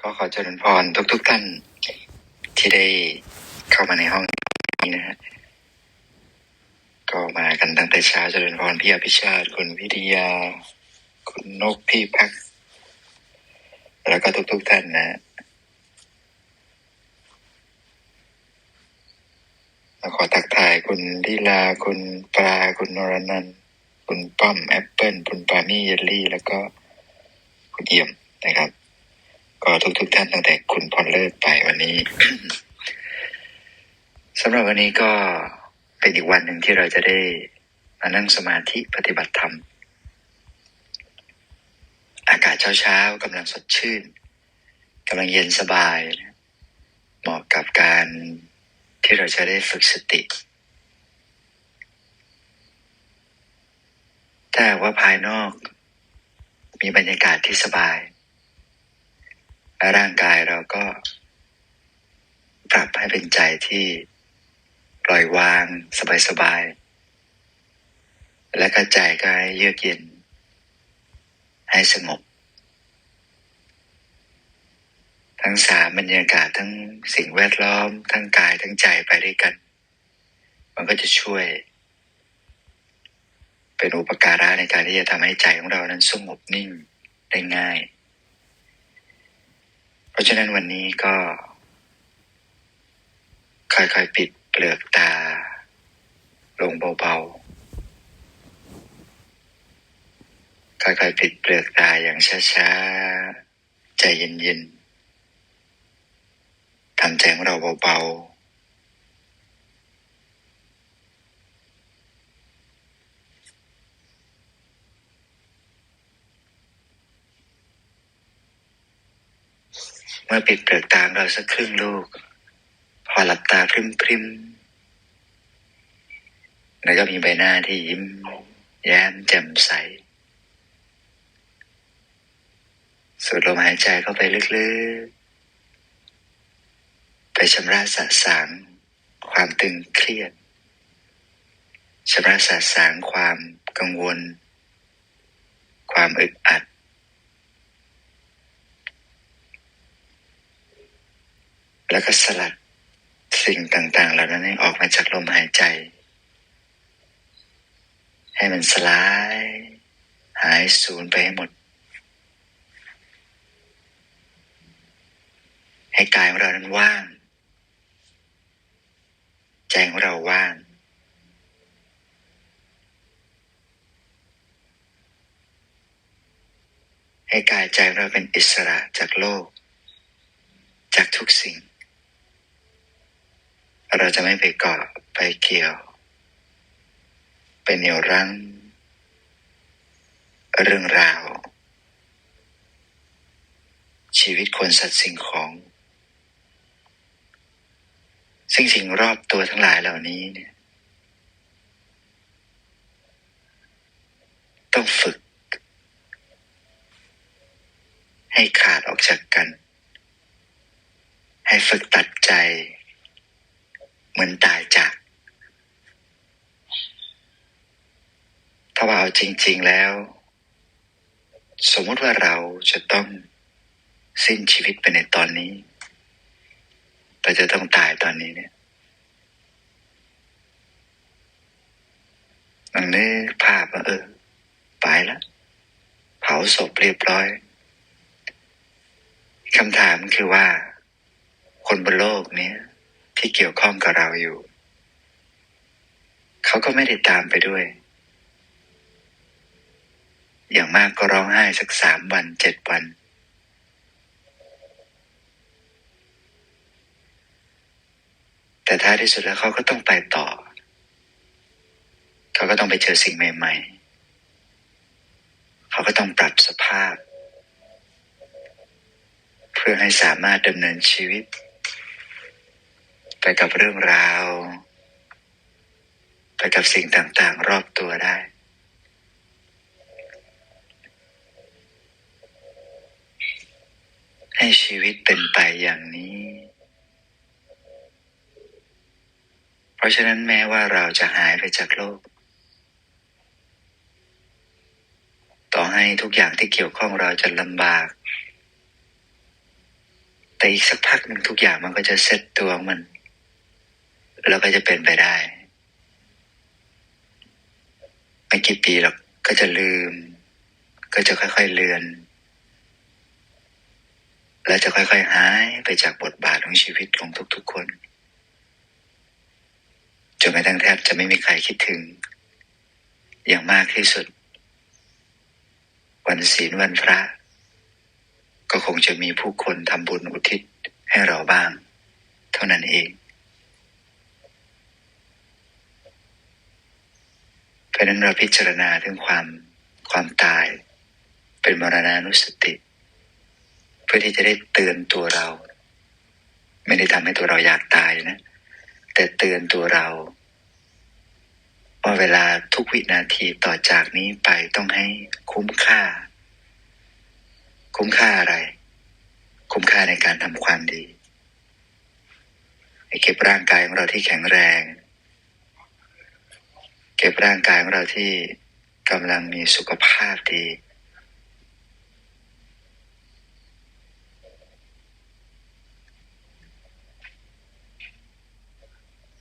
ก็ขอเจริญพรทุกๆท่านที่ได้เข้ามาในห้องนี้นะฮะก็มากันตั้งแต่เช้าเจริญพรพี่อภิชาติ คุณวิทยา คุณนกพี่พัก แล้วก็ทุกๆท่านนะฮะแล้วขอทักทายคุณลีลา คุณปลา คุณนรนันคุณป้อมแอปเปิลคุณปามี่เยลลี่ แล้วก็คุณเอี่ยมนะครับ ก็ทุกๆท่านตั้งแต่คุณพรเลิศไปวันนี้สำหรับวันนี้ก็เป็นอีกวันหนึ่งที่เราจะได้มานั่งสมาธิปฏิบัติธรรม อากาศเช้าๆกำลังสดชื่นกำลังเย็นสบาย เหมาะกับการที่เราจะได้ฝึกสติถ้าหากว่าภายนอกมีบรรยากาศที่สบาย ร่างกายเราก็ ปรับให้เป็นใจที่ปล่อยวางสบายๆ และก็ใจก็ให้เยือกเย็น ให้สงบ ทั้งสามบรรยากาศทั้งสิ่งแวดล้อม ทั้งกายทั้งใจไปด้วยกัน มันก็จะช่วย เป็นอุปการะในการที่จะทำให้ใจของเรานั้นสงบนิ่งได้ง่าย เพราะฉะนั้นวันนี้ก็ ค่อยๆปิดเปลือกตา ลงเบาๆ ค่อยๆปิดเปลือกตาอย่างช้าๆ ใจเย็นๆทำใจของเราเบาๆ มื่อปิดเปลือกตาเราสักครึ่งลูก พอหลับตาพริมพริมๆแล้วก็มีใบหน้าที่ยิ้มแย้มแจ่มใส สูดลมหายใจเข้าไปลึกๆ ไปชำระสะสางความตึงเครียดชำระสะสางความกังวล ความอึดอัด แล้วก็สลัดสิ่งต่างๆ เหล่านั้นออกมาจากลมหายใจ ให้มันสลาย หายสูญไปให้หมด ให้กายของเรานั้นว่าง ใจของเราว่างให้กายใจเราเป็นอิสระจากโลก จากทุกสิ่ง เราจะไม่ไปเกาะไปเกี่ยว ไปเหนี่ยวรั้ง เรื่องราว ชีวิตคนสัตว์สิ่งของ สิ่งสิ่งรอบตัวทั้งหลายเหล่านี้เนี่ย ต้องฝึก ให้ขาดออกจากกัน ให้ฝึกตัดใจ เหมือนตายจากถ้าว่าเอาจริง ๆแล้ว สมมติว่าเราจะต้องสิ้นชีวิตไปในตอนนี้เราจะต้องตายตอนนี้เนี่ยอันนี้ภาพว่าเออไปแล้วเผาศพเรียบร้อยคำถามคือว่า คนบนโลกเนี้ย ที่เกี่ยวข้องกับเราอยู่ เขาก็ไม่ได้ตามไปด้วย อย่างมากก็ร้องไห้สักสามวันเจ็ดวัน แต่ท้ายที่สุดแล้วเขาก็ต้องไปต่อ เขาก็ต้องไปเจอสิ่งใหม่ ๆ เขาก็ต้องปรับสภาพ เพื่อให้สามารถดำเนินชีวิต ไปกับเรื่องราว ไปกับสิ่งต่างๆ รอบตัวได้ ให้ชีวิตเป็นไปอย่างนี้ เพราะฉะนั้นแม้ว่าเราจะหายไปจากโลก ต่อให้ทุกอย่างที่เกี่ยวข้องเราจะลำบากแต่อีกสักพักหนึ่งทุกอย่างมันก็จะเซ็ตตัวมัน แล้วก็จะเป็นไปได้ไม่กี่ปีหรอกก็จะลืม ก็จะค่อยๆเลือน และจะค่อยๆหายไปจากบทบาทของชีวิตของทุกๆคนจนกระทั่งแทบจะไม่มีใครคิดถึง อย่างมากที่สุด วันศีลวันพระ ก็คงจะมีผู้คนทำบุญอุทิศให้เราบ้าง เท่านั้นเอง เพ ราะนั้นเราพิจารณาถึงความความตาย เป็นมรณานุสติ เพื่อที่จะได้เตือนตัวเรา ไม่ได้ทำให้ตัวเราอยากตายนะ แต่เตือนตัวเราว่าเวลาทุกวินาทีต่อจากนี้ไปต้องให้คุ้มค่า คุ้มค่าอะไร คุ้มค่าในการทำความดีเก็บร่างกายของเราที่แข็งแรง เก็บร่างกายของเราที่กำลังมีสุขภาพดี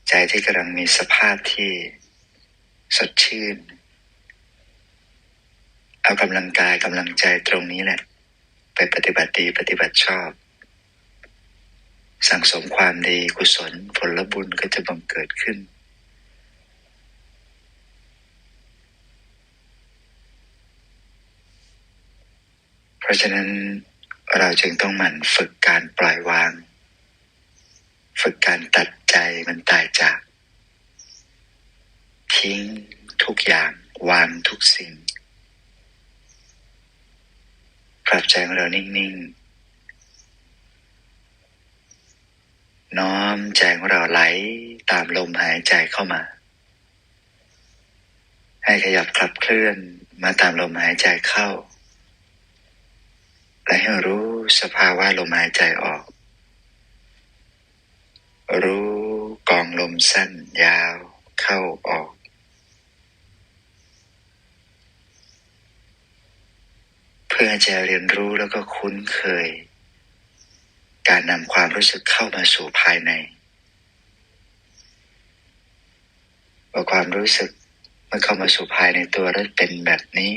ใจที่กำลังมีสภาพที่สดชื่น เอากำลังกายกำลังใจตรงนี้แหละ ไปปฏิบัติดีปฏิบัติชอบ สั่งสมความดีกุศลผลบุญก็จะบังเกิดขึ้น ราะฉะนั้นเราจึงต้องหมั่นฝึกการปล่อยวาง ฝึกการตัดใจมันตายจาก ทิ้งทุกอย่างวางทุกสิ่งปรับใจของเรานิ่งๆ น้อมใจของเราไหลตามลมหายใจเข้ามา ให้ขยับคลับเคลื่อนมาตามลมหายใจเข้า และให้รู้สภาวะลมหายใจออก รู้กองลมสั้นยาวเข้าออก เพื่อจะเรียนรู้แล้วก็คุ้นเคย การนำความรู้สึกเข้ามาสู่ภายในว่าความรู้สึกเมื่อเข้ามาสู่ภายในตัวแล้วเป็นแบบนี้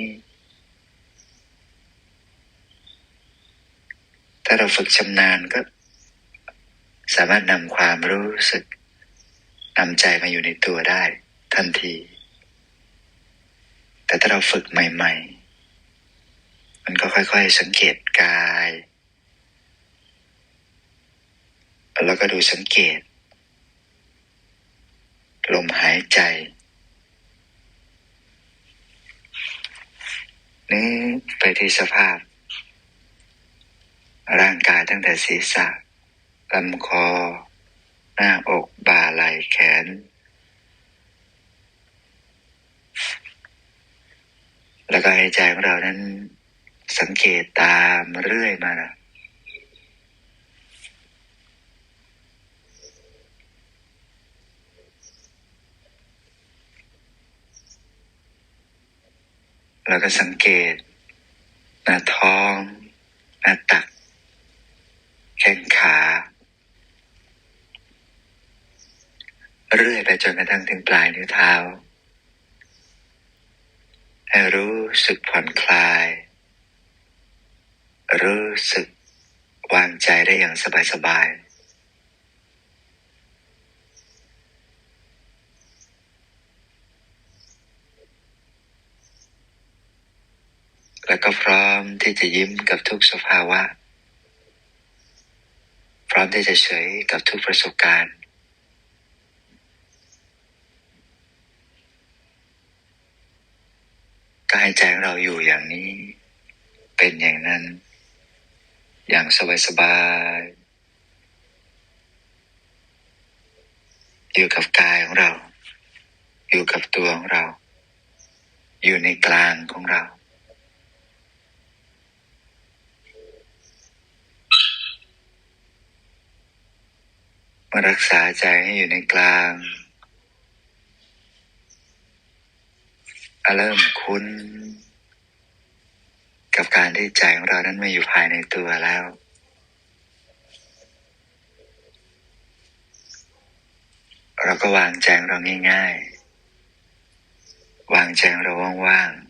าเราฝึกชำนาญก็ สามารถนำความรู้สึกนำใจมาอยู่ในตัวได้ทันที แต่ถ้าเราฝึกใหม่ ๆ มันก็ค่อยๆ สังเกตกาย แล้วก็ดูสังเกต ลมหายใจนึกไปที่สภาพ ร่างกายตั้งแต่ศีรษะลำคอ หน้าอกบ่าไหล่แขน แล้วก็ให้ใจของเรานั้น สังเกตตามเรื่อยมานะแล้วก็สังเกตหน้าท้องหน้าตัก แข้งขา เรื่อยไปจนกระทั่งถึงปลายนิ้วเท้า ให้รู้สึกผ่อนคลาย รู้สึกวางใจได้อย่างสบายๆแล้วก็พร้อมที่จะยิ้มกับทุกสภาวะ พร้อมที่จะเฉยกับทุกประสบการณ์กายใจของเราอยู่อย่างนี้ เป็นอย่างนั้น อย่างสบายๆอยู่กับกายของเรา อยู่กับตัวของเรา อยู่ในกลางของเรา มารักษาใจให้อยู่ในกลางเริ่มคุ้น กับการที่ใจของเรานั้นมาอยู่ภายในตัวแล้ว เราก็วางใจเราง่าย ๆ วางใจเราว่างๆ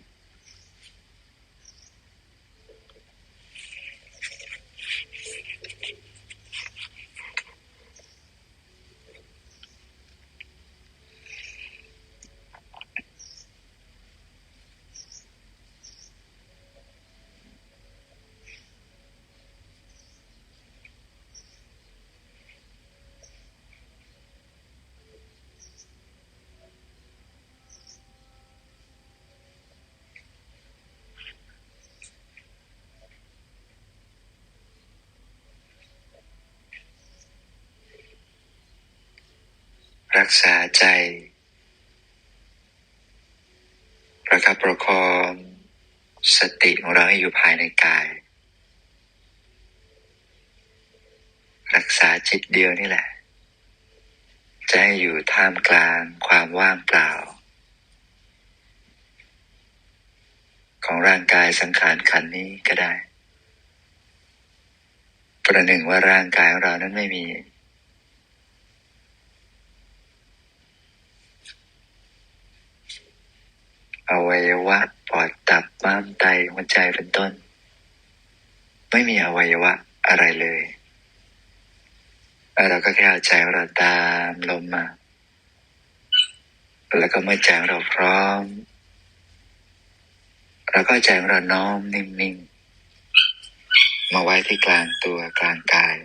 รักษาใจ ประคับประคองสติของเราให้อยู่ภายในกาย รักษาจิตเดียวนี่แหละจะให้อยู่ท่ามกลางความว่างเปล่า ของร่างกายสังขารขันนี้ก็ได้ ประหนึ่งว่าร่างกายของเรานั้นไม่มี วัยวะปอดตับม้ามไตหัวใจเป็นต้น ไม่มีอวัยวะอะไรเลยแล้วเราก็แค่เอาใจของเราตามลมมา แล้วก็เมื่อใจเราพร้อมเราก็ใจเราน้อมนิ่งๆ มาไว้ที่กลางตัวกลางกาย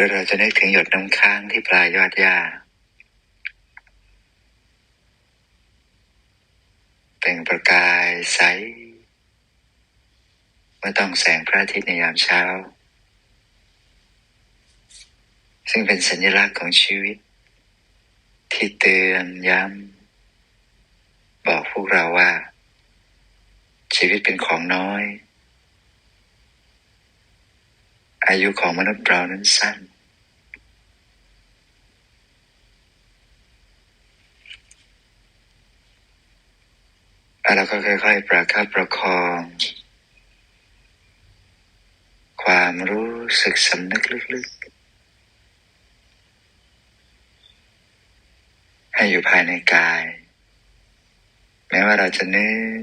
รือเราจะนึกถึงหยดน้ำค้างที่ปลายยอดหญ้าเป็นประกายใสเมื่อต้องแสงพระอาทิตย์ในยามเช้า ซึ่งเป็นสัญลักษณ์ของชีวิต ที่เตือนย้ำ บอกพวกเราว่า ชีวิตเป็นของน้อย อายุของมนุษย์เรานั้นสั้น แล้วเราก็ค่อย ๆ ประคับประคอง ความรู้สึกสำนึกลึกๆ ให้อยู่ภายในกาย แม้ว่าเราจะนึก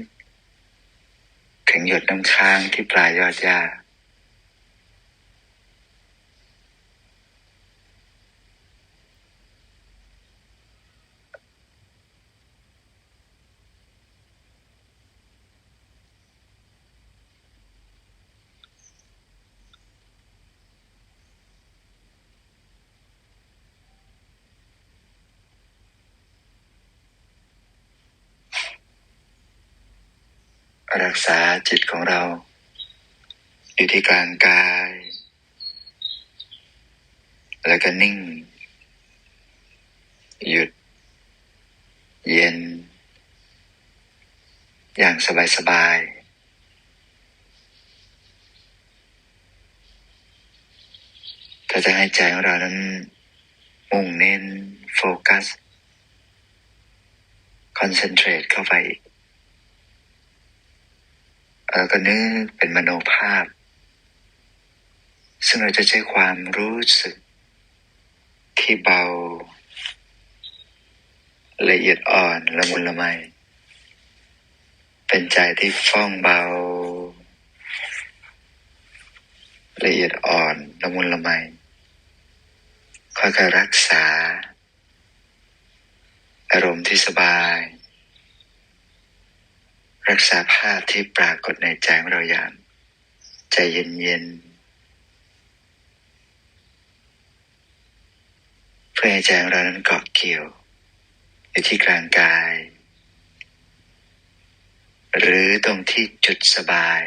ถึงหยดน้ำค้างที่ปลายยอดหญ้า รักษาจิตของเรา อยู่ที่กลางกาย แล้วก็นิ่ง หยุด เย็น อย่างสบายๆถ้าจะให้ใจของเรานั้นมุ่งเน้นโฟกัสคอนเซนเทรตเข้าไปอีก แล้วก็นึกเป็นมโนภาพ ซึ่งเราจะใช้ความรู้สึก ที่เบา ละเอียดอ่อนละมุนละไม เป็นใจที่ฟ่องเบา ละเอียดอ่อนละมุนละไมค่อยๆรักษา อารมณ์ที่สบาย รักษาภาพที่ปรากฏในใจของเราอย่าง ใจเย็นๆเพื่อให้ใจของเรานั้นเกาะเกี่ยว อยู่ที่กลางกาย หรือตรงที่จุดสบาย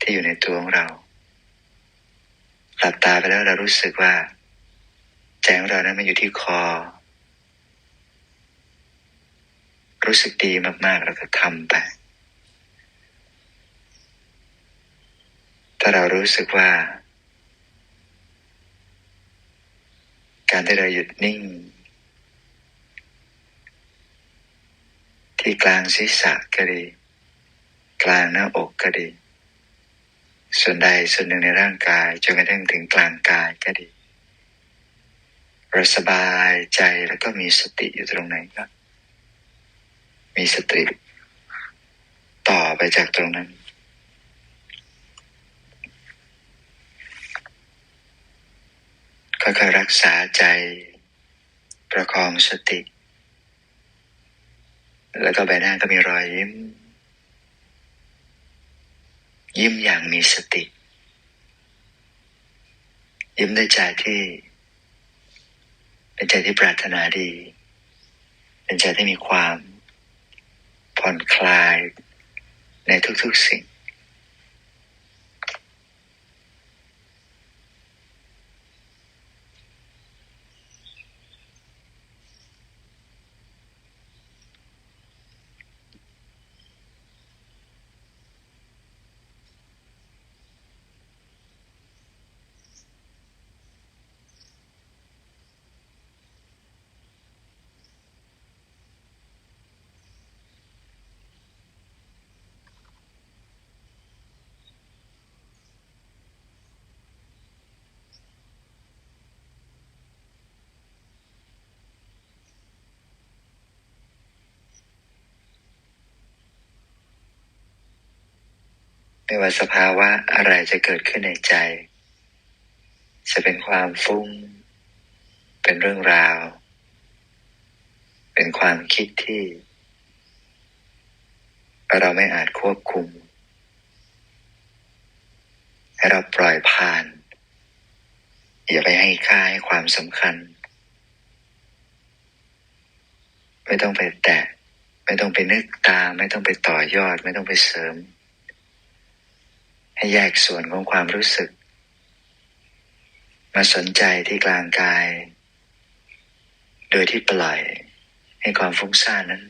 ที่อยู่ในตัวของเราหลับตาไปแล้วเรารู้สึกว่า ใจของเรานั้นมันอยู่ที่คอ รู้สึกดีมากๆเราก็ทำไป ถ้าเรารู้สึกว่า การที่เราหยุดนิ่ง ที่กลางศีรษะก็ดี กลางหน้าอกก็ดี ส่วนใดส่วนหนึ่งในร่างกายจนกระทั่งถึงกลางกายก็ดีเราสบายใจแล้วก็มีสติอยู่ตรงไหนครับ มีสติต่อไปจากตรงนั้น ค่อยๆรักษาใจ ประคองสติ แล้วก็ใบหน้าก็มีรอยยิ้ม ยิ้มอย่างมีสติ ยิ้มด้วยใจที่ เป็นใจที่ปรารถนาดี เป็นใจที่มีความ ผ่อนคลายในทุกๆสิ่ง ไม่ว่าสภาวะอะไรจะเกิดขึ้นในใจ จะเป็นความฟุ้ง เป็นเรื่องราว เป็นความคิดที่ เราไม่อาจควบคุม ให้เราปล่อยผ่าน อย่าไปให้ค่าให้ความสำคัญ ไม่ต้องไปแตะ ไม่ต้องไปนึกตาม ไม่ต้องไปต่อยอด ไม่ต้องไปเสริม ให้แยกส่วนของความรู้สึก มาสนใจที่กลางกาย โดยที่ปล่อยให้ความฟุ้งซ่านนั้น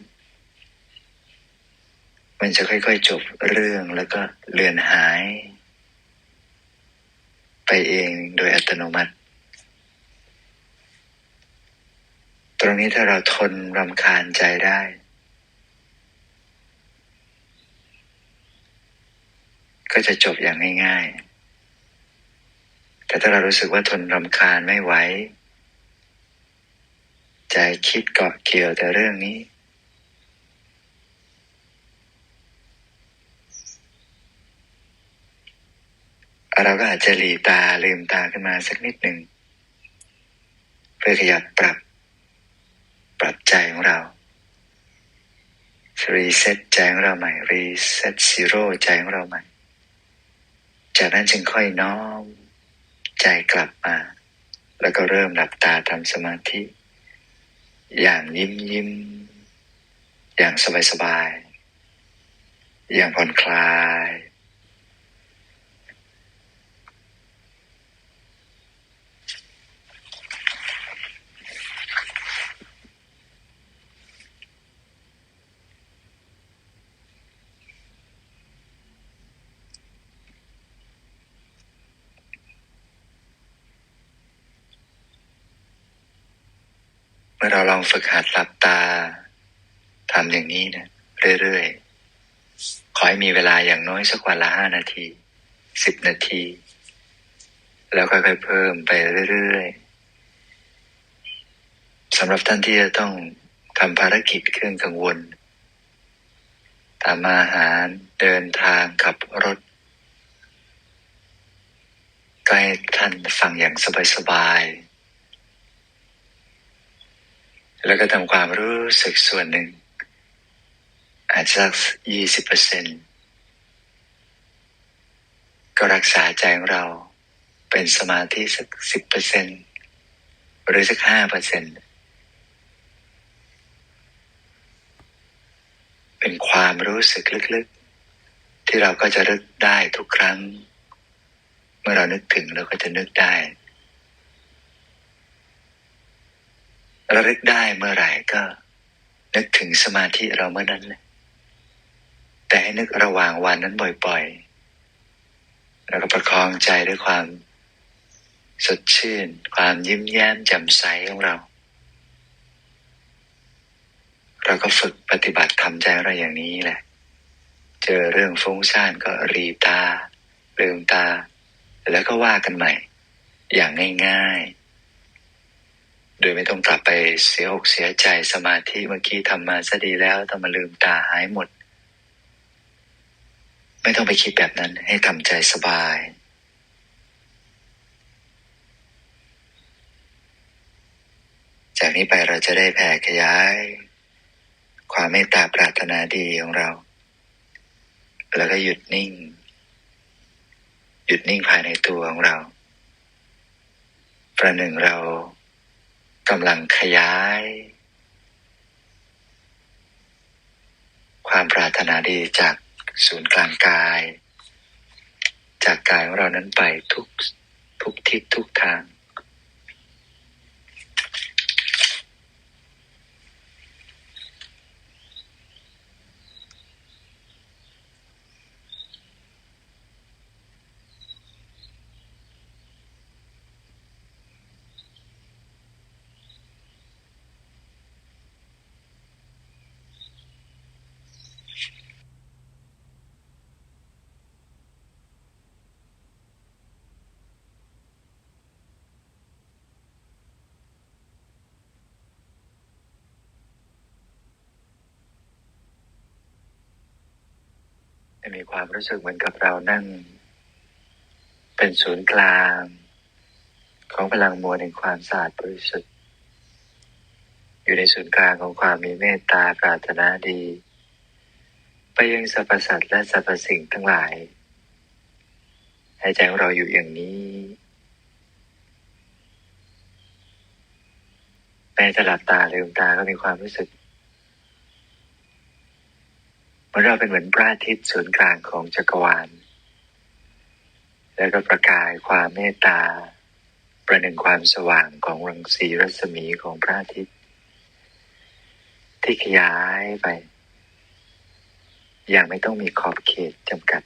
มันจะค่อยๆจบเรื่องแล้วก็เลือนหาย ไปเองโดยอัตโนมัติ ตรงนี้ถ้าเราทนรำคาญใจได้ ก็จะจบอย่างง่ายๆ แต่ถ้าเรารู้สึกว่าทนรำคาญไม่ไหวใจคิดเกาะเกี่ยวแต่เรื่องนี้ เราก็อาจจะหลีตาลืมตาขึ้นมาสักนิดหนึ่งเพื่อขยับปรับ ปรับใจของเรารีเซ็ตใจของเราใหม่รีเซ็ตซีโร่ใจของเราใหม่ จากนั้นจึงค่อยน้อม ใจกลับมา แล้วก็เริ่มหลับตาทำสมาธิ อย่างยิ้มยิ้ม อย่างสบายสบาย อย่างผ่อนคลาย มื่อเราลองฝึกหัดหลับตาทำอย่างนี้นะเรื่อยๆ ขอให้มีเวลาอย่างน้อยสักวันละห้านาทีสิบนาที แล้วค่อยๆเพิ่มไปเรื่อยๆสำหรับท่านที่จะต้องทำภารกิจเครื่องกังวลทำอาหารเดินทางขับรถก็ให้ท่านฟังอย่างสบายๆ แล้วก็ทำความรู้สึกส่วนหนึ่ง อาจสักยี่สิบเปอร์เซ็นก็รักษาใจของเราเป็นสมาธิสักสิบเปอร์เซ็นหรือสักห้าเปอร์เซ็นเป็นความรู้สึกลึกๆ ที่เราก็จะนึกได้ทุกครั้ง เมื่อเรานึกถึงเราก็จะนึกได้ ระลึกได้เมื่อไหร่ก็ นึกถึงสมาธิเราเมื่อนั้นเลยแต่ให้นึกระหว่างวันนั้นบ่อยๆ แล้วก็ประคองใจด้วยความสดชื่น ความยิ้มแย้มแจ่มใสของเรา เราก็ฝึกปฏิบัติทำใจเราอย่างนี้แหละ เจอเรื่องฟุ้งซ่านก็รีตาลืมตา แล้วก็ว่ากันใหม่ อย่างง่าย ๆ โดยไม่ต้องกลับไปเสียอกเสียใจสมาธิเมื่อกี้ทำมาซะดีแล้วต้องมาลืมตาหายหมด ไม่ต้องไปคิดแบบนั้นให้ทำใจสบาย จากนี้ไปเราจะได้แผ่ขยาย ความเมตตาปรารถนาดีของเรา แล้วก็หยุดนิ่ง หยุดนิ่งภายในตัวของเรา ประหนึ่งเรา กำลังขยาย ความปรารถนาดีจากศูนย์กลางกาย จากกายของเรานั้นไปทุกทุกทิศทุกทาง มีความรู้สึกเหมือนกับเรานั่ง เป็นศูนย์กลาง ของพลังมวลแห่งความสะอาดบริสุทธิ์ อยู่ในศูนย์กลางของความมีเมตตาปรารถนาดี ไปยังสรรพสัตว์และสรรพสิ่งทั้งหลายให้ใจของเราอยู่อย่างนี้ แม้จะหลับตาลืมตาก็มีความรู้สึก เหมือนเราเป็นเหมือนพระอาทิตย์ศูนย์กลางของจักรวาล แล้วก็ประกายความเมตตา ประหนึ่งความสว่างของรังสีรัศมีของพระอาทิตย์ ที่ขยายไป อย่างไม่ต้องมีขอบเขตจำกัด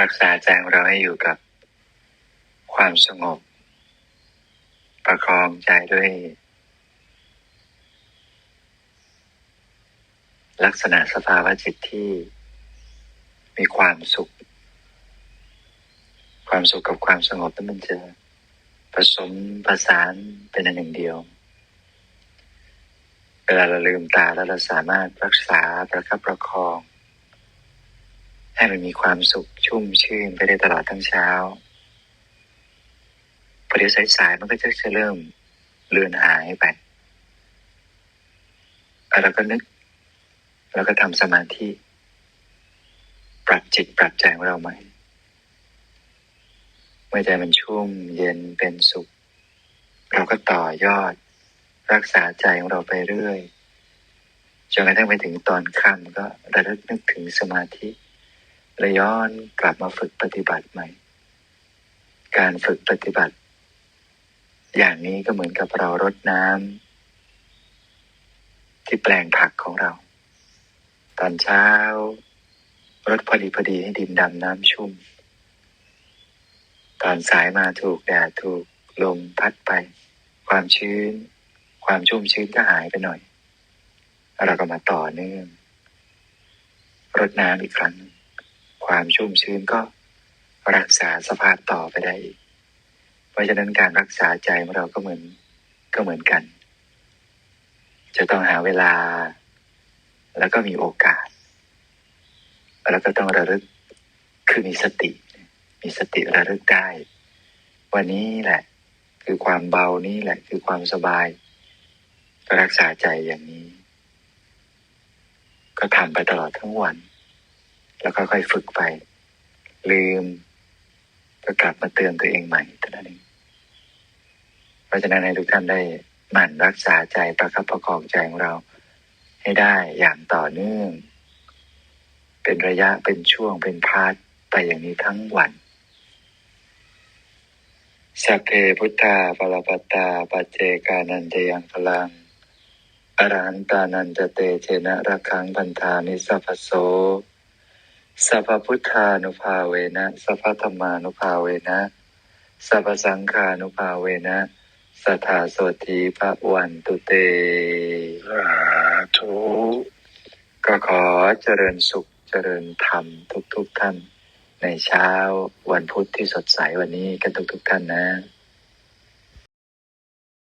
รักษาใจของเราให้อยู่กับความสงบ ประคองใจด้วย ลักษณะสภาวะจิตที่มีความสุข ความสุขกับความสงบนั้นมันจะผสมผสานเป็นอันหนึ่งเดียว เวลาเราลืมตาแล้วเราสามารถรักษาประคับประคอง ให้มันมีความสุขชุ่มชื่นไปได้ตลอดทั้งเช้าพอเดี๋ยวสายๆมันก็จะจะเริ่มเลือนหายไปแล้วก็นึกแล้วก็ทำสมาธิปรับจิตปรับใจของเราใหม่เมื่อใจมันชุ่มเย็นเป็นสุข เราก็ต่อยอด รักษาใจของเราไปเรื่อยจนกระทั่งไปถึงตอนค่ำก็ระลึกนึกถึงสมาธิ และย้อนกลับมาฝึกปฏิบัติใหม่ การฝึกปฏิบัติ อย่างนี้ก็เหมือนกับเรารดน้ำที่แปลงผักของเรา ตอนเช้ารดพอดีพอดีให้ดินดำน้ำชุ่ม ตอนสายมาถูกแดดถูกลมพัดไป ความชื้น ความชุ่มชื้นก็หายไปหน่อย เราก็มาต่อเนื่องรดน้ำอีกครั้ง ความชุ่มชื้นก็รักษาสภาพต่อไปได้อีก เพราะฉะนั้นการรักษาใจของเราก็เหมือนก็เหมือนกัน จะต้องหาเวลา แล้วก็มีโอกาส แล้วก็ต้องระลึกคือมีสติ มีสติระลึกได้ วันนี้แหละ คือความเบานี่แหละ คือความสบายรักษาใจอย่างนี้ ก็ทำไปตลอดทั้งวัน แล้วก็ค่อยฝึกไป ลืมก็กลับมาเตือนตัวเองใหม่เท่านั้นเองเพราะฉะนั้นให้ทุกท่านได้หมั่นรักษาใจประคับประคองใจของเรา ให้ได้อย่างต่อเนื่อง เป็นระยะเป็นช่วงเป็นพาร์ทไปอย่างนี้ทั้งวันสัพเพพุทธาปรปัตตาปัจเจกานันเตยังพลังอรหันตานันจะเตเจนะระคังพันธานิสัพพโส สัพพุทธานุภาเวนะสัพพธรรมานุภาเวนะสัพพสังฆานุภาเวนะสัทธาโสธีพระวันตุเตสาธุก็ขอเจริญสุขเจริญธรรมทุกๆทท่าน ในเช้าวันพุธที่สดใสวันนี้กันทุกๆทท่านนะ